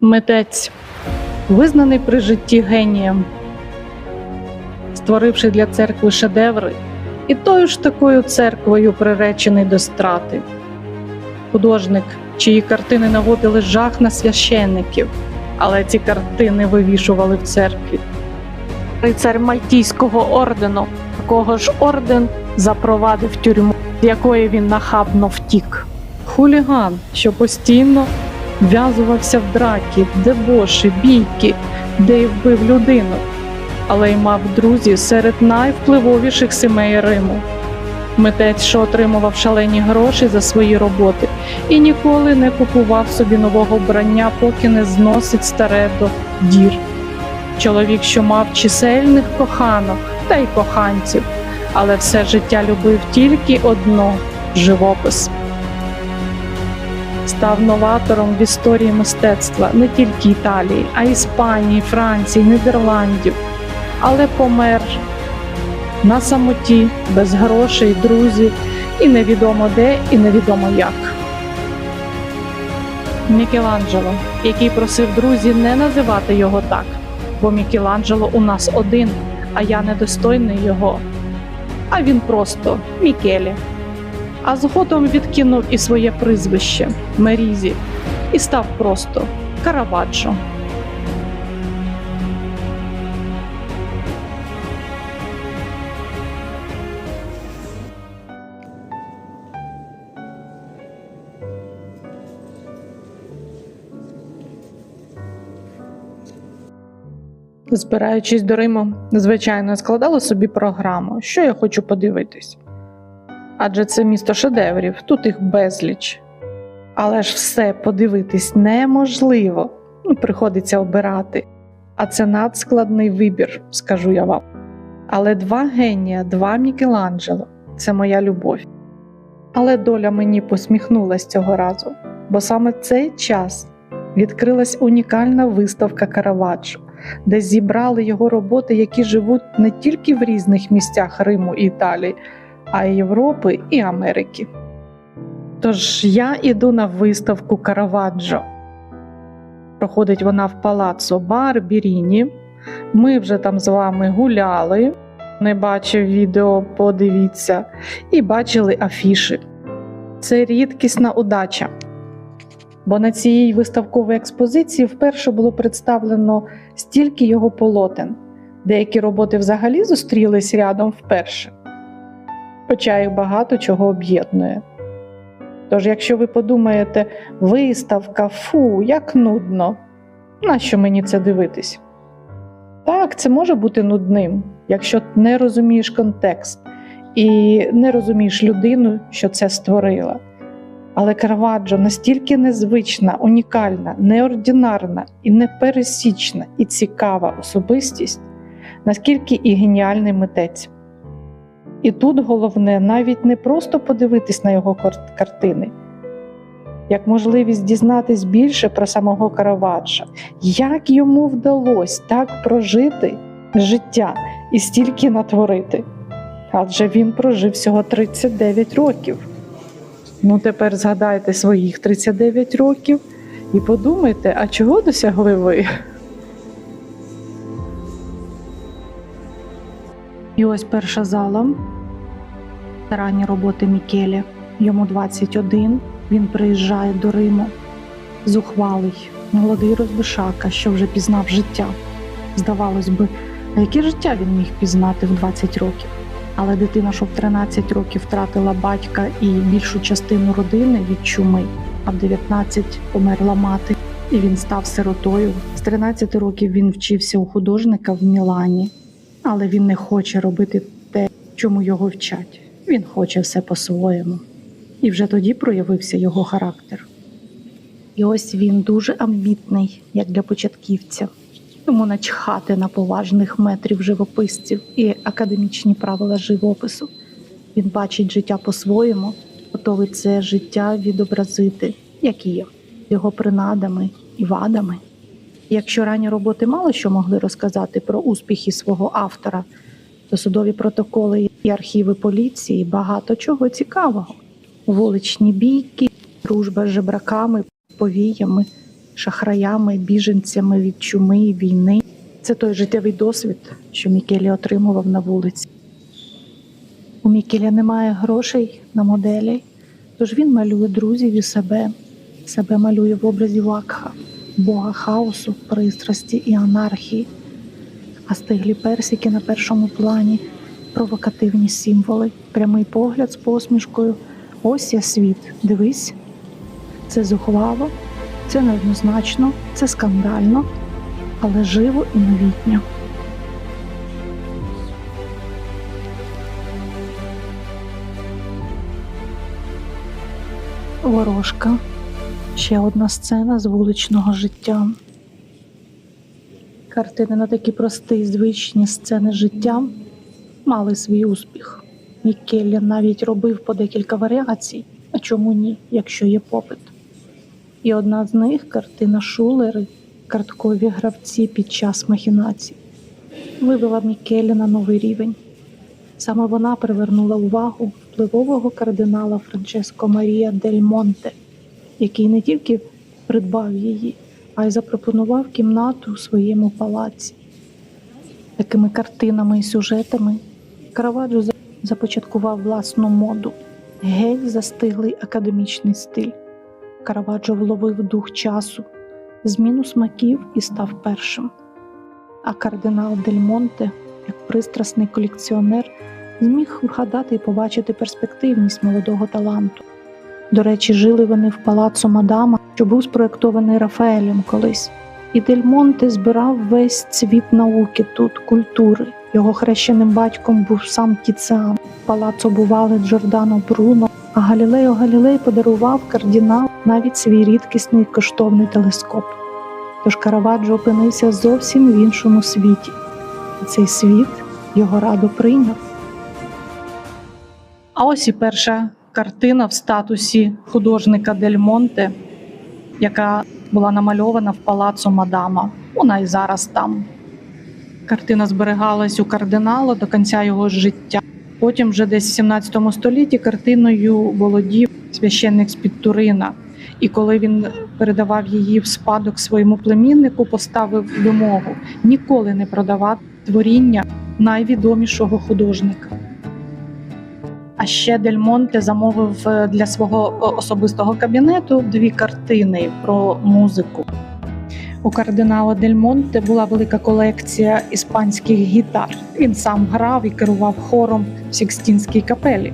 Митець, визнаний при житті генієм, створивши для церкви шедеври, і тою ж такою церквою приречений до страти. Художник, чиї картини наводили жах на священників, але ці картини вивішували в церкві. Рицар Мальтійського ордену, такого ж орден запровадив тюрму, з якої він нахабно втік. Хуліган, що постійно вв'язувався в драки, дебоші, бійки, де й вбив людину, але й мав друзів серед найвпливовіших сімей Риму. Митець, що отримував шалені гроші за свої роботи і ніколи не купував собі нового вбрання, поки не зносить старе до дір. Чоловік, що мав чисельних коханок та й коханців, але все життя любив тільки одно живопис став новатором в історії мистецтва не тільки Італії, а й Іспанії, Франції, Нідерландів, але помер на самоті, без грошей, друзів, і невідомо де, і невідомо як. Мікеланджело, який просив друзів не називати його так, бо Мікеланджело у нас один, а я недостойний його. А він просто Мікелі а згодом відкинув і своє прізвище Мерізі і став просто Караваджо. Збираючись до Риму, звичайно, складала собі програму, що я хочу подивитись адже це місто шедеврів, тут їх безліч. Але ж все подивитись неможливо, ну, приходиться обирати. А це надскладний вибір, скажу я вам. Але два генія, два Мікеланджело це моя любов. Але доля мені посміхнулась цього разу, бо саме цей час відкрилась унікальна виставка Караваджо, де зібрали його роботи, які живуть не тільки в різних місцях Риму і Італії, а Європи і Америки. Тож я іду на виставку Караваджо. Проходить вона в палаццо Барбіріні. Ми вже там з вами гуляли, не бачив відео, подивіться, і бачили афіши. Це рідкісна удача. Бо на цій виставковій експозиції вперше було представлено стільки його полотен. Деякі роботи взагалі зустрілись рядом вперше хоча їх багато чого об'єднує. Тож, якщо ви подумаєте, виставка, фу, як нудно, нащо мені це дивитись? Так, це може бути нудним, якщо не розумієш контекст і не розумієш людину, що це створила. Але Караваджо настільки незвична, унікальна, неординарна і непересічна і цікава особистість, наскільки і геніальний митець. І тут головне навіть не просто подивитись на його картини, як можливість дізнатись більше про самого Караваджо, як йому вдалося так прожити життя і стільки натворити. Адже він прожив всього 39 років. Ну, тепер згадайте своїх 39 років і подумайте, а чого досягли ви? І ось перша зала. Ранні роботи Мікелі. Йому 21. Він приїжджає до Риму. Зухвалий, молодий розбишака, що вже пізнав життя. Здавалось би, а яке життя він міг пізнати в 20 років? Але дитина, що в 13 років втратила батька і більшу частину родини від чуми, а в 19 померла мати, і він став сиротою. З 13 років він вчився у художника в Мілані, але він не хоче робити те, чому його вчать. Він хоче все по-своєму. І вже тоді проявився його характер. І ось він дуже амбітний, як для початківця. Йому начхати на поважних метрів живописців і академічні правила живопису. Він бачить життя по-своєму, готовий це життя відобразити, як є, його принадами і вадами. Якщо ранні роботи мало що могли розказати про успіхи свого автора, то судові протоколи і архіви поліції багато чого цікавого: вуличні бійки, дружба з жебраками, повіями, шахраями, біженцями від чуми і війни. Це той життєвий досвід, що Мікелі отримував на вулиці. У Мікеля немає грошей на моделі, тож він малює друзів і себе. Себе малює в образі Вакха, бога хаосу, пристрасті і анархії, а стиглі персики на першому плані, провокативні символи, прямий погляд з посмішкою. Ось я світ, дивись. Це зухвало, це неоднозначно, це скандально, але живо і новітньо. Ворожка. Ще одна сцена з вуличного життя. Картини на такі прості звичні сцени життя мали свій успіх. Мікеллі навіть робив по декілька варіацій, а чому ні, якщо є попит. І одна з них картина Шулери, карткові гравці під час махінацій, вивела Мікелі на новий рівень. Саме вона привернула увагу впливового кардинала Франческо Марія Дель Монте, який не тільки придбав її, а й запропонував кімнату у своєму палаці. Такими картинами і сюжетами Караваджо започаткував власну моду, геть застиглий академічний стиль. Караваджо вловив дух часу, зміну смаків і став першим. А кардинал Дель Монте, як пристрасний колекціонер, зміг вгадати і побачити перспективність молодого таланту. До речі, жили вони в палацу Мадама, що був спроєктований Рафаелем колись. І Дель Монте збирав весь цвіт науки тут, культури. Його хрещеним батьком був сам Тіціан. Палацо бували Джордано Бруно, а Галілео Галілей подарував кардинал навіть свій рідкісний коштовний телескоп. Тож Караваджо опинився зовсім в іншому світі. І цей світ його радо прийняв. А ось і перша картина в статусі художника Дель Монте, яка була намальована в палацу Мадама. Вона і зараз там. Картина зберігалась у кардинала до кінця його життя. Потім, вже десь в 17 столітті, картиною володів священник з-під Турина. І коли він передавав її в спадок своєму племіннику, поставив вимогу ніколи не продавати творіння найвідомішого художника. Ще Дель Монте замовив е, для свого е, особистого кабінету дві картини про музику. У кардинала Дель Монте була велика колекція іспанських гітар. Він сам грав і керував хором в Сікстінській капелі.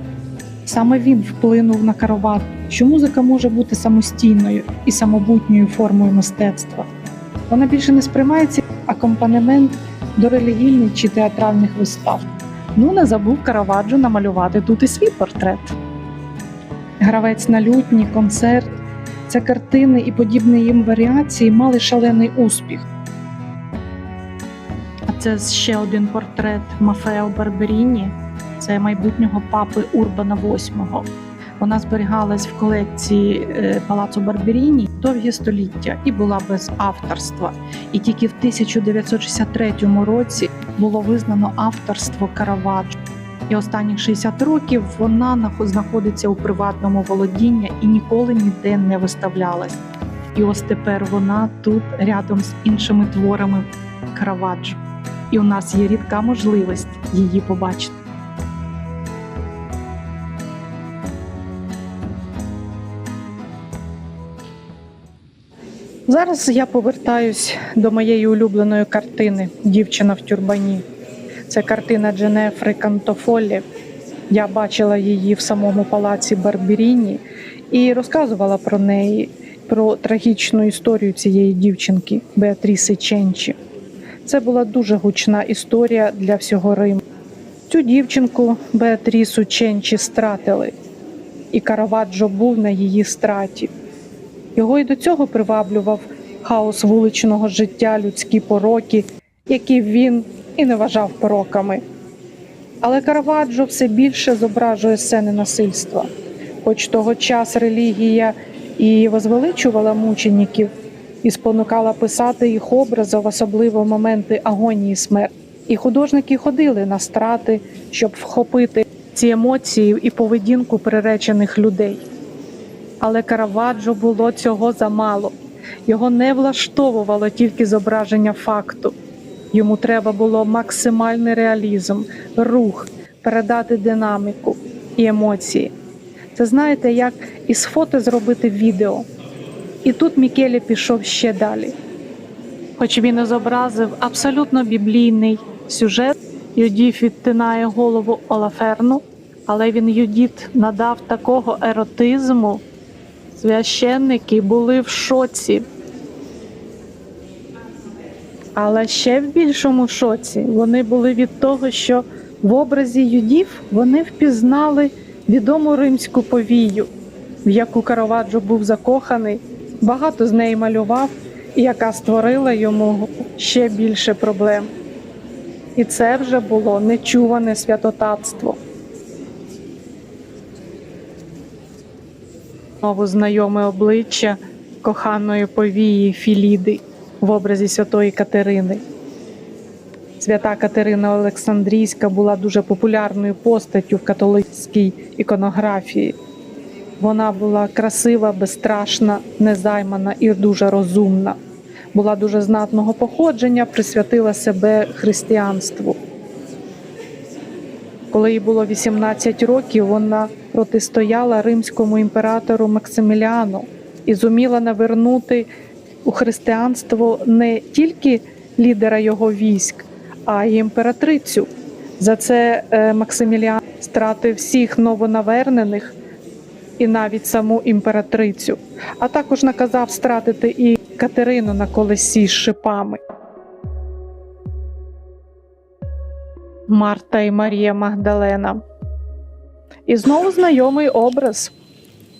Саме він вплинув на Карават, що музика може бути самостійною і самобутньою формою мистецтва. Вона більше не сприймається акомпанемент до релігійних чи театральних вистав. Ну, не забув Караваджо намалювати тут і свій портрет. Гравець на лютні, концерт. Це картини і подібні їм варіації мали шалений успіх. А це ще один портрет Мафео Барберіні, це майбутнього папи Урбана VIII. Вона зберігалась в колекції е, Палацу Барберіні довгі століття і була без авторства. І тільки в 1963 році було визнано авторство Караваджо. І останніх 60 років вона нах- знаходиться у приватному володінні і ніколи ніде не виставлялась. І ось тепер вона тут рядом з іншими творами Караваджо. І у нас є рідка можливість її побачити. Зараз я повертаюсь до моєї улюбленої картини Дівчина в тюрбані. Це картина Дженефри Кантофолі. Я бачила її в самому палаці Барберіні і розказувала про неї, про трагічну історію цієї дівчинки Беатріси Ченчі. Це була дуже гучна історія для всього Риму. Цю дівчинку Беатрісу Ченчі стратили, і Караваджо був на її страті. Його і до цього приваблював хаос вуличного життя, людські пороки, які він і не вважав пороками. Але Караваджо все більше зображує сцени насильства. Хоч того час релігія і возвеличувала мучеників, і спонукала писати їх образи в особливо моменти агонії смерті. І художники ходили на страти, щоб вхопити ці емоції і поведінку приречених людей. Але Караваджо було цього замало. Його не влаштовувало тільки зображення факту. Йому треба було максимальний реалізм, рух, передати динаміку і емоції. Це знаєте, як із фото зробити відео. І тут Мікелі пішов ще далі. Хоч він і зобразив абсолютно біблійний сюжет, Юдіф відтинає голову Олаферну, але він Юдіт надав такого еротизму. Священники були в шоці. Але ще в більшому шоці вони були від того, що в образі юдів вони впізнали відому римську повію, в яку Караваджо був закоханий, багато з неї малював, і яка створила йому ще більше проблем. І це вже було нечуване святотатство. Знову знайоме обличчя коханої повії Філіди в образі святої Катерини. Свята Катерина Олександрійська була дуже популярною постаттю в католицькій іконографії. Вона була красива, безстрашна, незаймана і дуже розумна. Була дуже знатного походження, присвятила себе християнству. Коли їй було 18 років, вона протистояла римському імператору Максиміліану і зуміла навернути у християнство не тільки лідера його військ, а й імператрицю. За це е, Максиміліан стратив всіх новонавернених і навіть саму імператрицю, а також наказав стратити і Катерину на колесі з шипами. Марта і Марія Магдалена. І знову знайомий образ.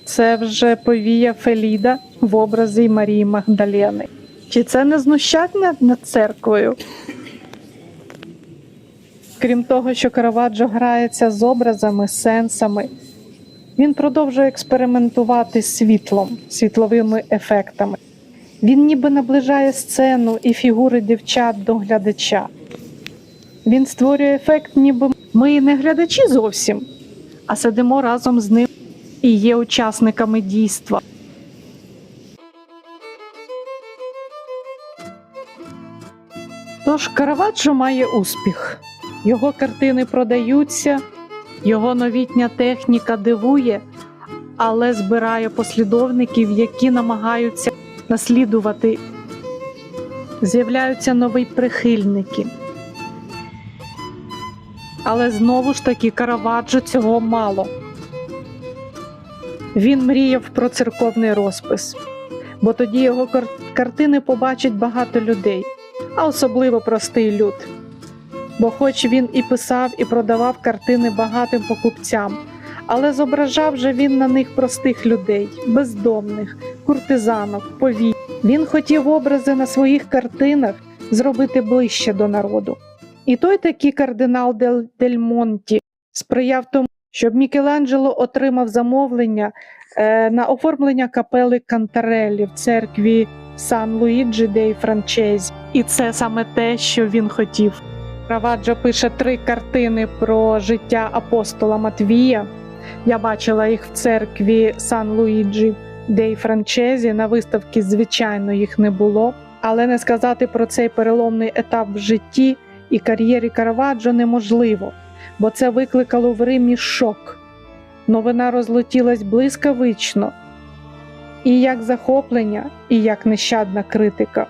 Це вже повія Феліда в образі Марії Магдалени. Чи це не знущання над церквою? Крім того, що Караваджо грається з образами, сенсами, він продовжує експериментувати світлом, світловими ефектами. Він ніби наближає сцену і фігури дівчат до глядача. Він створює ефект, ніби ми не глядачі зовсім, а сидимо разом з ним і є учасниками дійства. Тож Караваджо має успіх. Його картини продаються, його новітня техніка дивує, але збирає послідовників, які намагаються наслідувати. З'являються нові прихильники. Але знову ж таки Караваджо цього мало. Він мріяв про церковний розпис, бо тоді його кар- картини побачить багато людей, а особливо простий люд. Бо, хоч він і писав, і продавав картини багатим покупцям, але зображав же він на них простих людей, бездомних, куртизанок, повій. Він хотів образи на своїх картинах зробити ближче до народу. І той такий кардинал Дель, Дель Монті сприяв тому, щоб Мікеланджело отримав замовлення е, на оформлення капели Кантареллі в церкві Сан Луїджі дей Франчезі. І це саме те, що він хотів. Раваджо пише три картини про життя апостола Матвія. Я бачила їх в церкві Сан Луїджі дей Франчезі. На виставці, звичайно, їх не було. Але не сказати про цей переломний етап в житті і кар'єрі Караваджо неможливо, бо це викликало в Римі шок. Новина розлетілась блискавично, і як захоплення, і як нещадна критика.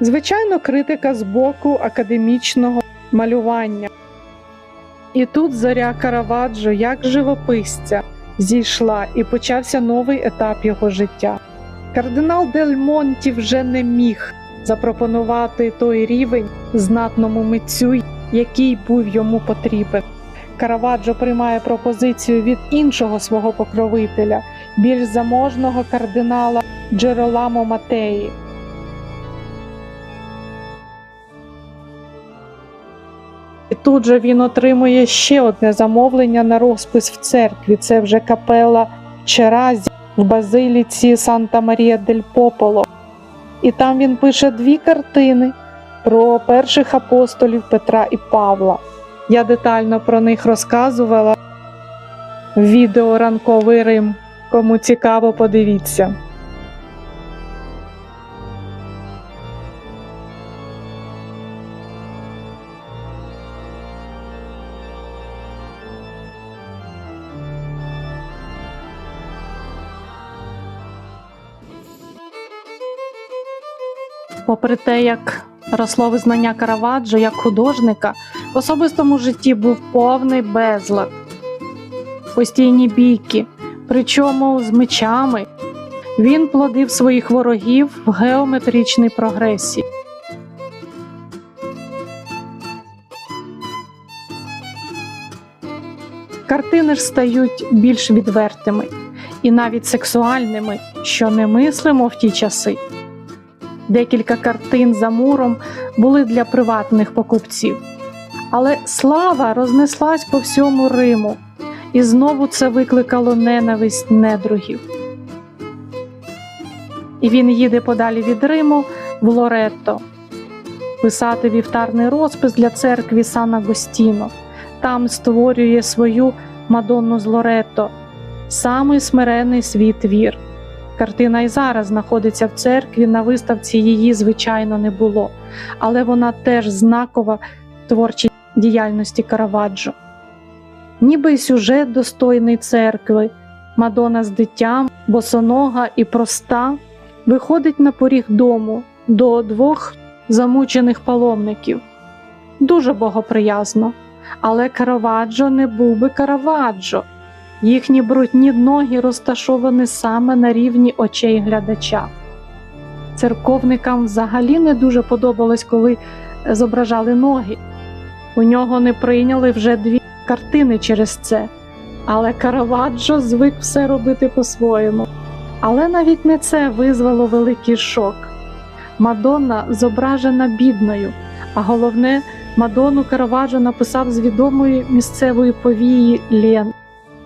Звичайно, критика з боку академічного малювання. І тут зоря Караваджо, як живописця, зійшла і почався новий етап його життя. Кардинал Дель Монті вже не міг запропонувати той рівень знатному митцю, який був йому потрібен. Караваджо приймає пропозицію від іншого свого покровителя, більш заможного кардинала Джероламо Матеї. І тут же він отримує ще одне замовлення на розпис в церкві. Це вже капела Черазі в базиліці Санта Марія дель Пополо. І там він пише дві картини про перших апостолів Петра і Павла. Я детально про них розказувала відео Ранковий Рим. Кому цікаво, подивіться. Попри те, як росло визнання Караваджо як художника, в особистому житті був повний безлад, постійні бійки, причому з мечами. Він плодив своїх ворогів в геометричній прогресії. Картини ж стають більш відвертими і навіть сексуальними, що не мислимо в ті часи. Декілька картин за муром були для приватних покупців. Але слава рознеслась по всьому Риму, і знову це викликало ненависть недругів. І він їде подалі від Риму в Лоретто писати вівтарний розпис для церкви Сан Агостіно. Там створює свою Мадонну з Лоретто, самий смиренний свій твір. Картина і зараз знаходиться в церкві. На виставці її, звичайно, не було, але вона теж знакова творчій діяльності Караваджо. Ніби й сюжет достойний церкви, Мадона з дитям, босонога і проста, виходить на поріг дому до двох замучених паломників. Дуже богоприязно, але Караваджо не був би Караваджо. Їхні брудні ноги розташовані саме на рівні очей глядача. Церковникам взагалі не дуже подобалось, коли зображали ноги. У нього не прийняли вже дві картини через це, але Караваджо звик все робити по-своєму. Але навіть не це визвало великий шок. Мадонна зображена бідною, а головне, Мадонну Караваджо написав з відомої місцевої повії Лен.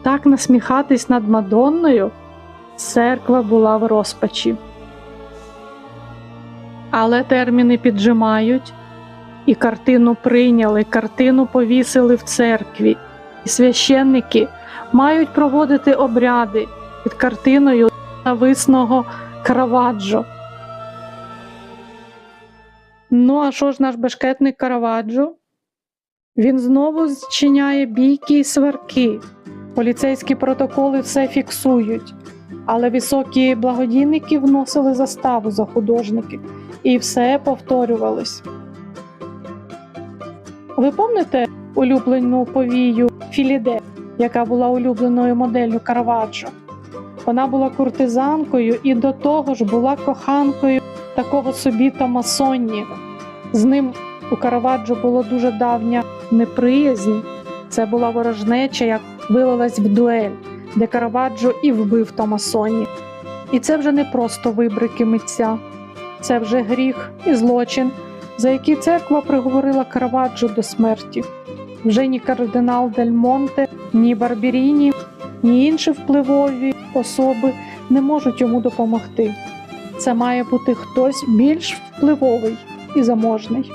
Так насміхатись над Мадонною церква була в розпачі. Але терміни піджимають, і картину прийняли, картину повісили в церкві, і священники мають проводити обряди під картиною нависного Караваджо. Ну, а що ж наш бешкетник Караваджо? Він знову зчиняє бійки і сварки. Поліцейські протоколи все фіксують, але високі благодійники вносили заставу за художники, і все повторювалось. Ви пам'ятаєте улюблену повію Філіде, яка була улюбленою моделлю Караваджо? Вона була куртизанкою і до того ж була коханкою такого собі Томасонні. З ним у Караваджо була дуже давня неприязнь. Це була ворожнеча, як вилилась в дуель, де Караваджо і вбив Томасоні. І це вже не просто вибрики митця, це вже гріх і злочин, за який церква приговорила Караваджо до смерті. Вже ні кардинал Дель Монте, ні Барбіріні, ні інші впливові особи не можуть йому допомогти. Це має бути хтось більш впливовий і заможний.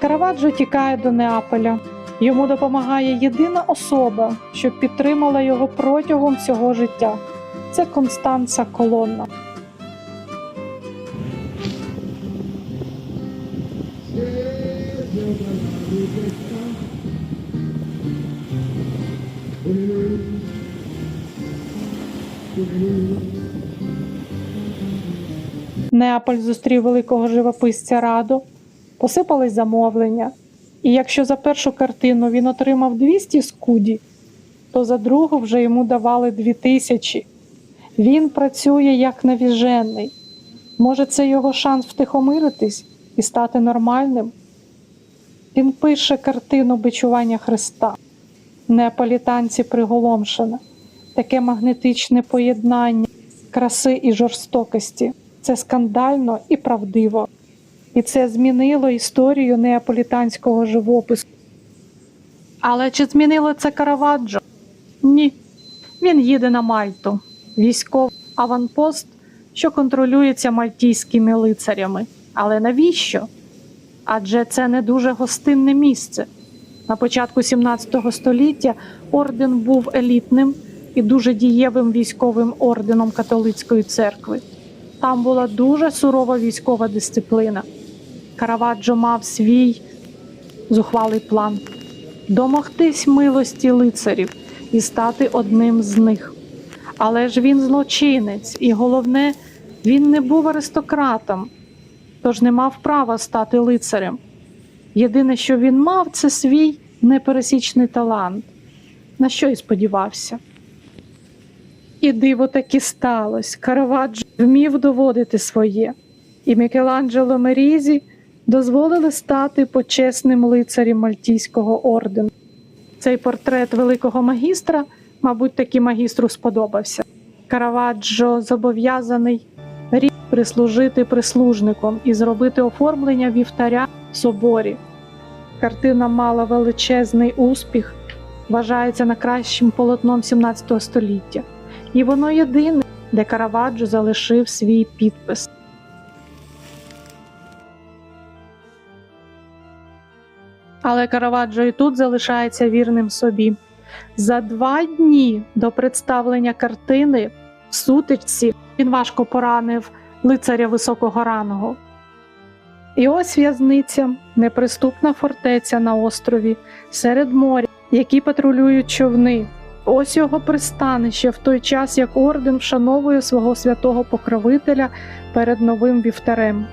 Караваджо тікає до Неаполя. Йому допомагає єдина особа, що підтримала його протягом всього життя. Це Констанца Колонна. Неаполь зустрів великого живописця Раду, посипались замовлення. І якщо за першу картину він отримав 200 скуді, то за другу вже йому давали 2000. Він працює як навіжений. Може, це його шанс втихомиритись і стати нормальним? Він пише картину бичування Христа. Неаполітанці приголомшена, таке магнетичне поєднання краси і жорстокості. Це скандально і правдиво. І це змінило історію неаполітанського живопису. Але чи змінило це Караваджо? Ні. Він їде на Мальту, військовий аванпост, що контролюється мальтійськими лицарями. Але навіщо? Адже це не дуже гостинне місце. На початку 17 століття орден був елітним і дуже дієвим військовим орденом католицької церкви. Там була дуже сурова військова дисципліна. Караваджо мав свій зухвалий план домогтись милості лицарів і стати одним з них. Але ж він злочинець, і головне, він не був аристократом. тож не мав права стати лицарем. Єдине, що він мав, це свій непересічний талант, на що й сподівався. І диво таки сталося. Караваджо вмів доводити своє, і Мікеланджело Мерізі дозволили стати почесним лицарем Мальтійського ордену. Цей портрет великого магістра, мабуть, таки магістру сподобався. Караваджо зобов'язаний рік прислужити прислужником і зробити оформлення вівтаря в соборі. Картина мала величезний успіх, вважається найкращим полотном 17 століття, і воно єдине, де Караваджо залишив свій підпис. Але Караваджо і тут залишається вірним собі. За два дні до представлення картини в сутичці він важко поранив лицаря високого рангу. І ось в'язниця, неприступна фортеця на острові, серед моря, які патрулюють човни. Ось його пристанище в той час, як орден вшановує свого святого покровителя перед новим вівтарем.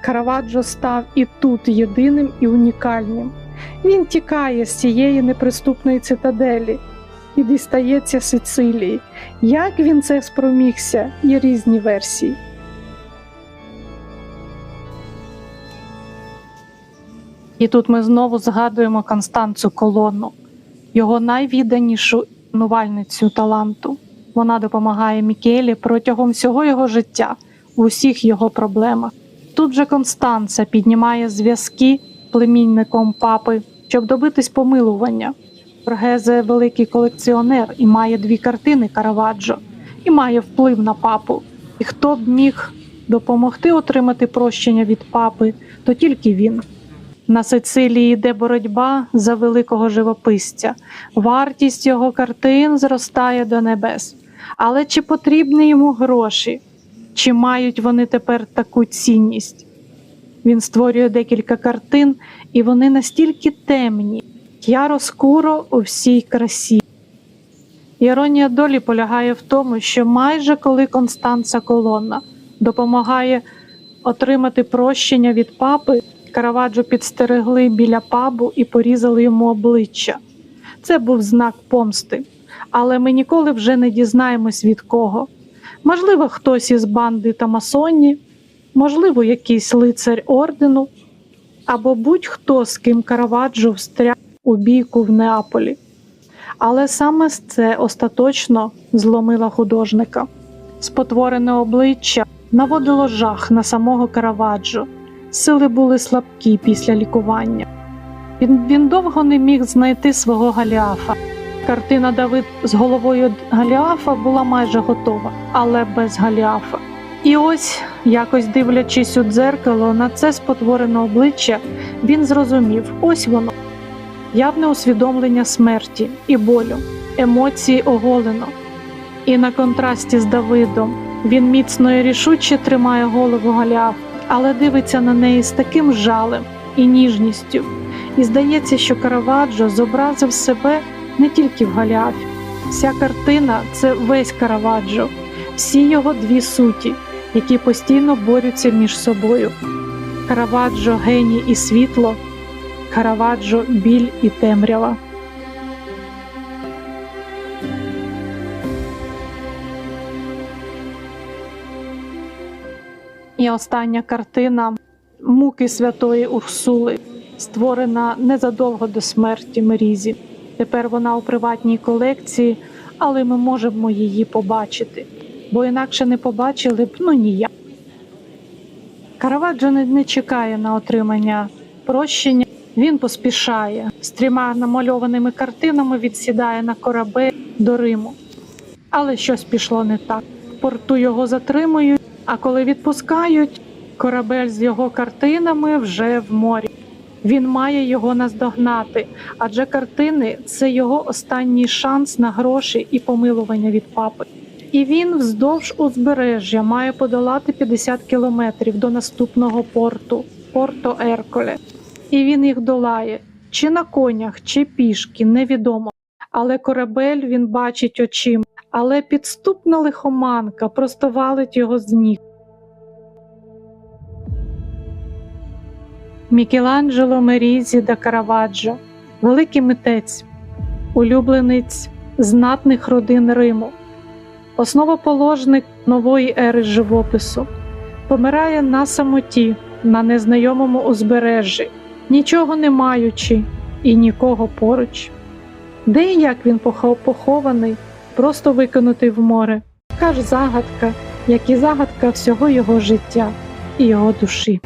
Караваджо став і тут єдиним і унікальним. Він тікає з цієї неприступної цитаделі і дістається Сицилії. Як він це спромігся, є різні версії. І тут ми знову згадуємо Констанцу Колонну, його найвідданішу шанувальницю таланту. Вона допомагає Мікелі протягом всього його життя у всіх його проблемах. Тут же Констанца піднімає зв'язки племінником папи, щоб добитись помилування. Боргезе великий колекціонер і має дві картини Караваджо, і має вплив на папу. І хто б міг допомогти отримати прощення від папи, то тільки він. На Сицилії йде боротьба за великого живописця. Вартість його картин зростає до небес. Але чи потрібні йому гроші? Чи мають вони тепер таку цінність? Він створює декілька картин, і вони настільки темні, яро-скуро у всій красі. Іронія долі полягає в тому, що майже коли Констанца Колонна допомагає отримати прощення від папи, Караваджо підстерегли біля пабу і порізали йому обличчя. Це був знак помсти, але ми ніколи вже не дізнаємось від кого. Можливо, хтось із банди та масоні, можливо, якийсь лицар ордену, або будь-хто, з ким Караваджо встряг у бійку в Неаполі. Але саме це остаточно зломило художника. Спотворене обличчя наводило жах на самого Караваджо. Сили були слабкі після лікування. Він, він довго не міг знайти свого Галіафа. Картина Давид з головою Галіафа була майже готова, але без Галіафа. І ось, якось дивлячись у дзеркало на це спотворене обличчя, він зрозумів: ось воно явне усвідомлення смерті і болю, емоції оголено. І на контрасті з Давидом він міцно і рішуче тримає голову Галіафа, але дивиться на неї з таким жалем і ніжністю. І здається, що Караваджо зобразив себе не тільки в Галіафі. Вся картина це весь Караваджо, всі його дві суті, які постійно борються між собою. Караваджо геній і світло, Караваджо біль і темрява. І остання картина муки святої Урсули, створена незадовго до смерті Мерізі. Тепер вона у приватній колекції, але ми можемо її побачити, бо інакше не побачили б ну ніяк. Караваджо не, чекає на отримання прощення, він поспішає з трьома намальованими картинами відсідає на корабель до Риму. Але щось пішло не так. В порту його затримують, а коли відпускають, корабель з його картинами вже в морі. Він має його наздогнати, адже картини це його останній шанс на гроші і помилування від папи. І він вздовж узбережжя має подолати 50 кілометрів до наступного порту Порто Ерколе. І він їх долає чи на конях, чи пішки, невідомо. Але корабель він бачить очима, але підступна лихоманка просто валить його з ніг. Мікеланджело Мерізі да Караваджо, великий митець, улюбленець знатних родин Риму, основоположник нової ери живопису, помирає на самоті, на незнайомому узбережжі, нічого не маючи і нікого поруч. Де і як він похований, просто викинутий в море, така ж загадка, як і загадка всього його життя і його душі.